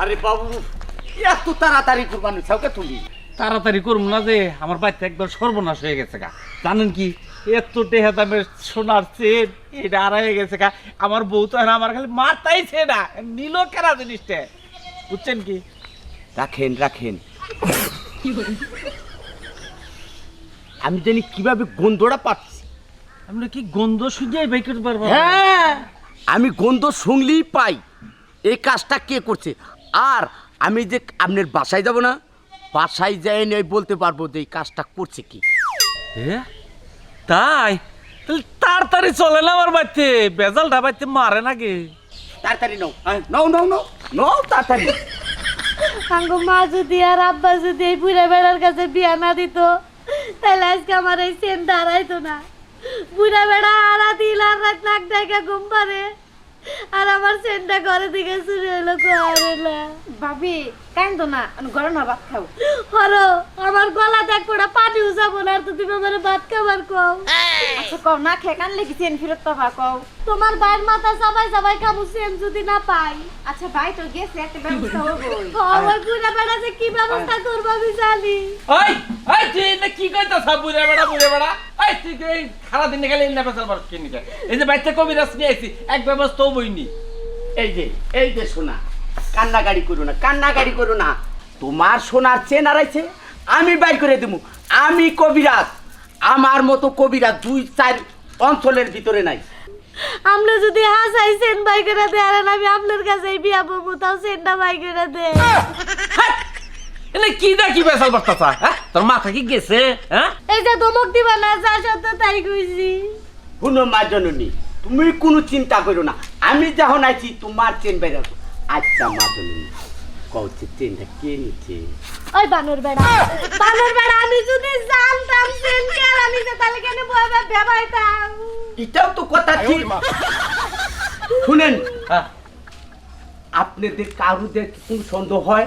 আরে বাবু এত তাড়াতাড়ি কুরবানি চাওকে তুমি? তাড়াতাড়ি করব না যে আমার বাচ্চা একবার সর্বনাশ হয়ে গেছে গা। জানেন কি এত টেহা দামের সোনার চেন এটা আর হয়ে গেছে গা। আমার বউ তো আমার খালি মারতাইছে না নিল কেনা জিনিসটা? বুঝছেন কি? রাখেন রাখেন। আমি জানি কীভাবে গন্ধটা পাচ্ছি। আপনি কি গন্ধ শুকিয়ে বাই করতে পারব? হ্যাঁ আমি গন্ধ শুনলেই পাই। এই কাজটা কে করছে? আর আমি যে আপনার বাসায় যাব না বাসায় যাই নিয়ে বলতে পারব যে এই কাজটা করছে কি। এ? তাই? তাহলে তাড়াতাড়ি চলে না আমার বাড়িতে বেজালটা বাড়িতে মারে নাকি। তাড়াতাড়ি নাও হ্যাঁ, নাও নাও নাও নাও তাড়াতাড়ি। আঙ্গো মা যদি আর আব্বা যদি এই বুড়া বেড়ার কাছে বিয়া না দিত তাহলে আজকে আমার এই সেন দাঁড়াইতো না। বুড়া বেড়া আরা দিল আর রাত নাক ডাকা ঘুম পারে আর আমার সেন্টটা ঘরে দিকে শুরু হলো না। ভাবি কান্দো না গরম না ভাত খাও। হরো আমার গলা দেখ পোড়া পানি উজাবো না আর তো তুমি আমার ভাত খাবার কও। আচ্ছা কও না খেয়ে কানলে কি চেন ফেরত পাবা কও। তোমার ভাইয়ের মাথা সবাই সবাই খাব সেন যদি না পাই। আচ্ছা ভাই তো গেছে একটা ব্যবস্থা ওই বুড়া বেড়া যে কি ব্যবস্থা করব আমি জানি। ওই ওই তুই না কি কইতাছ বুড়ে বেড়া বুড়ে বেড়া? ওই তুই কি এই খারা দিনে গেলে বার কিনি এই যে বাচ্চা কবিরাজ নিয়ে আইছি এক ব্যবস্থাও বইনি এই যে এই যে সোনা কান্নাকাড়ি করো না কান্নাকাড়ি করো না। তোমার সোনার চেন আড়াইছে আমি বাই করে দেবো আমি কবিরাজ আমার মতো কবিরাজ দুই চার অঞ্চলের ভিতরে নাই। আমরা যদি হাসাই সেন বাই করে দে আর আমি আপনার কাছে বিয়া বমু তাও সেনটা বাই করে দে। এনে কি দা কি বেচাল বার্তাছা হ্যাঁ? তোর মাথা কি গেছে হ্যাঁ? এই যে ধমক দিবা না যা সত্য তাই কইছি। কোনো মা জননী তুমি কোনো চিন্তা করো না আমি যখন আইছি তোমার চেন বেরাবো আচ্ছা মা জননী কৌছে চেনটা কে নিচ্ছে ওই বানর বেড়া। বানর বেড়া আমি যদি জানতাম সেন কে আর আমি যে তাহলে কেন বইবা বেবাইতাম এটাও তো কথা ঠিক। শুনেন হ্যাঁ আপনাদের কারুদের কোনো সন্দেহ হয়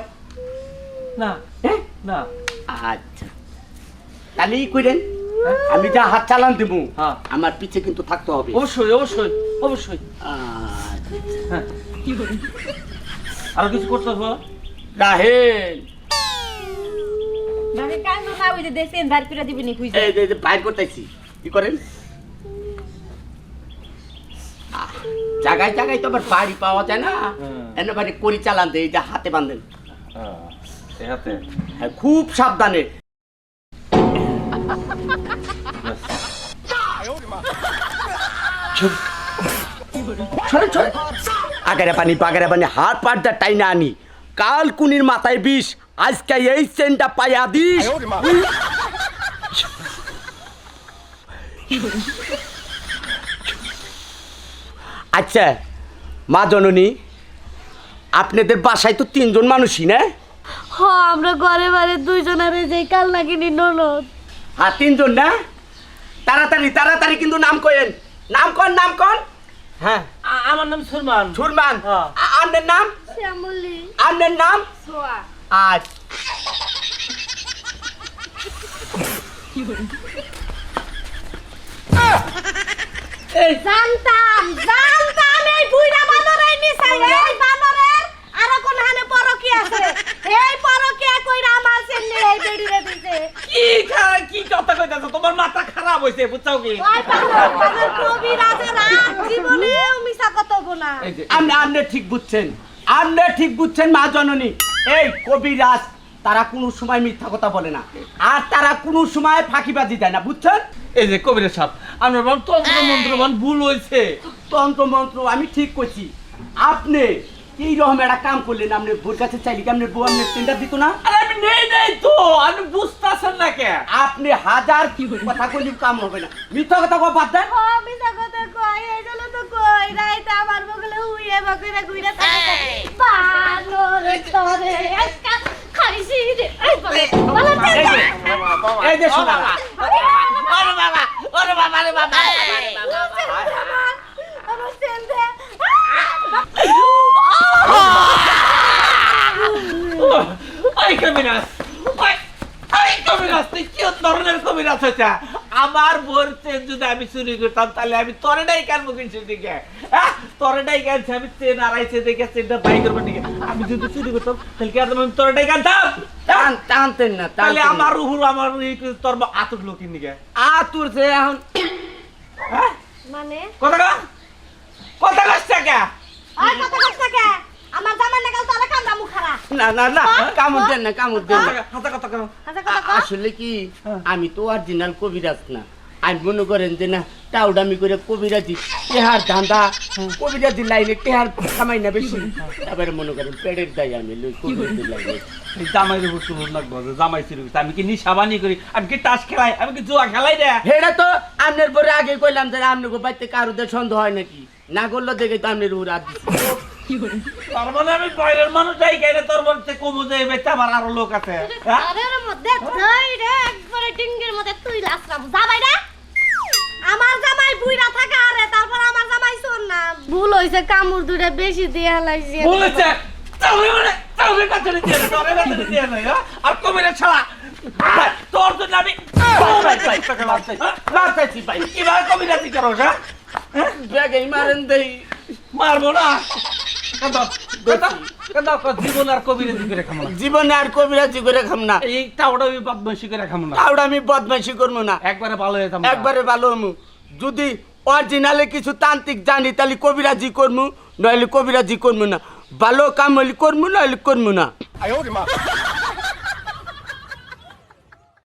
না হ্যাঁ না। আচ্ছা। তাহলে ই করেন আমি যা হাত চালান দেবো হ্যাঁ। আমার পিছে কিন্তু থাকতে হবে। অবশ্যই অবশ্যই। অবশ্যই। আচ্ছা। হ্যাঁ আর কিছু করতে হবে জায়গায় জায়গায় তো আবার বাড়ি পাওয়া যায় না। এনে বাড়ি করি চালান দেয় এই যে হাতে বাঁধেন। হ্যাঁ এই হাতে। হ্যাঁ খুব সাবধানে। সরে সরে আগারে পানি পাগারে পানি হাত পাটটা টাইনা আনি। কাল কুনির মাথায় বিষ আজকে এই চেনটা পাইয়া দিস। আচ্ছা মা জননী আপনাদের বাসায় তো তিনজন মানুষই না? হ আমরা ঘরে বারে দুইজনের যে কাল নাকিনি ননদ। আর তিনজন না? তাড়াতাড়ি তাড়াতাড়ি কিন্তু নাম কয়েন নাম কন নাম কন হ্যাঁ। আমার নাম সুরমান। সুরমান? হ্যাঁ। আপনার নাম? শ্যামলি। আপনার নাম? সোয়া। আজ। জানতাম জানতাম এই বুইড়া বানরের নিছাই এই বানরের আরও কোন হানে পরকি আছে এই পরকি কইরা আমার সেনে এই বেড়িরে দিছে কি খা- কি কথা কইতাছ তোমার মাথা খারাপ হইছে বুঝছাও কি ওই বানর বানর কবি রাজের রাত জীবনে মিছা কথা এই যে আপনি আপনি ঠিক বুঝছেন। আপনি ঠিক বুঝছেন মা জননী। এই কবিরাজ তারা কোনো সময় মিথ্যা কথা বলে না। আর তারা কোনো সময় ফাঁকিবাজি দেয় না বুঝছেন? এই যে আমরা বললাম তন্ত্র মন্ত্রবান ভুল হয়েছে। তন্ত্র মন্ত্র আমি ঠিক করছি আপনি এই রকম একটা কাম করলেন? আপনি ভোর কাছে চাইলে কি আপনার বউ আপনার টেন্ডার দিত না? আরে আমি নেই নেই তো। আপনি বুঝতেছেন না কে আপনি হাজার কি কথা কইলে কাম হবে না মিথ্যা কথা কও বাদ দেন ও মিছা কথা কই এই জন্য তো কই রাইতে আমার বগলে হুইয়ে বকরে গুইরা থাকে বানর তরে আজকা খাইছি রে এই বলে বলে এই যে, শোনা ওরে বাবা ওরে বাবা রে বাবা আমার সেন্দে ওই কবিরাজ ওই ওই কবিরাজ তুই কি ধরনের কবিরাজ হয়েছে আমার বোর চেন যদি আমি চুরি করতাম তাহলে আমি তোরে নাই কার দিকে? হ্যাঁ? তোরে ডাইকে আমি চেন আড়াইছে দেখে চেনটা বাই করব নাকি? আমি যদি চুরি করতাম তাহলে কি আমি তোরে ডাইকে টান টানতেন না তাহলে আমার। উপর আমার তোর আতুর লোকের নিকে? আতুর যে এখন হ্যাঁ? মানে? কথা কথা কথা কে? নাগাল তোরা কান্দা মুখ খারাপ না না না কামড় দেন না কামড় দেন না। হাতা কথা কেন কথা আ- কও আসলে কি হ্যাঁ। আমি তো অরিজিনাল কবিরাজ না। আমি মনে করেন যে না টাউডামি করে কবিরাজি টেহার ধান্দা কবিরাজি লাইনে টেহার খামাই না বেশি। তারপরে মনে করেন পেটের দায় আমি কবিরাজি লাইনে। জামাই জামাই। আমি কি নিশাবানি করি? আমি কি তাস খেলাই? আমি কি জুয়া খেলাই রে? হেটা তো আপনার পরে আগে কইলাম যে কারোদের সন্দেহ হয় নাকি? না করলে দেখে তো আপনার উপর। তার মানে আমি বাইরের মানুষ যাই কেন তোর বলতে কমু যে বেচা আমার আরও লোক আছে হ্যাঁ? মধ্যে ধই রে একবারে টিঙ্গের মধ্যে তুই আমার জামাই বুইরা থাকা আরে তারপর আমার জামাই শোন না। ভুল হইছে কামড় দুটা বেশি দিয়ে হালাইছি। বলেছে তবে মানে তবে কথা দিয়ে না তবে দিয়ে না হ্যাঁ? আর কবিরা ছাড়া তোর জন্য আমি ভাই, ভাই, ভাই, ভাই কীভাবে কবিরা দি করো হ্যাঁ? ব্যাগে মারেন দেই। মারবো না। জীবন আর কবিরা করে খামো না। জীবনে আর কবিরাজি করে খাম না। এই আমি বদমাইশি করে খামো না। টাউডা আমি বদমাইশি করব না। একবারে ভালো হয়ে একবারে ভালো হমু যদি অরিজিনালে কিছু তান্ত্রিক জানি তাহলে কবিরাজি করমু নইলে কবিরাজি করমু না। ভালো কাম হলে করমু নইলে করমু না।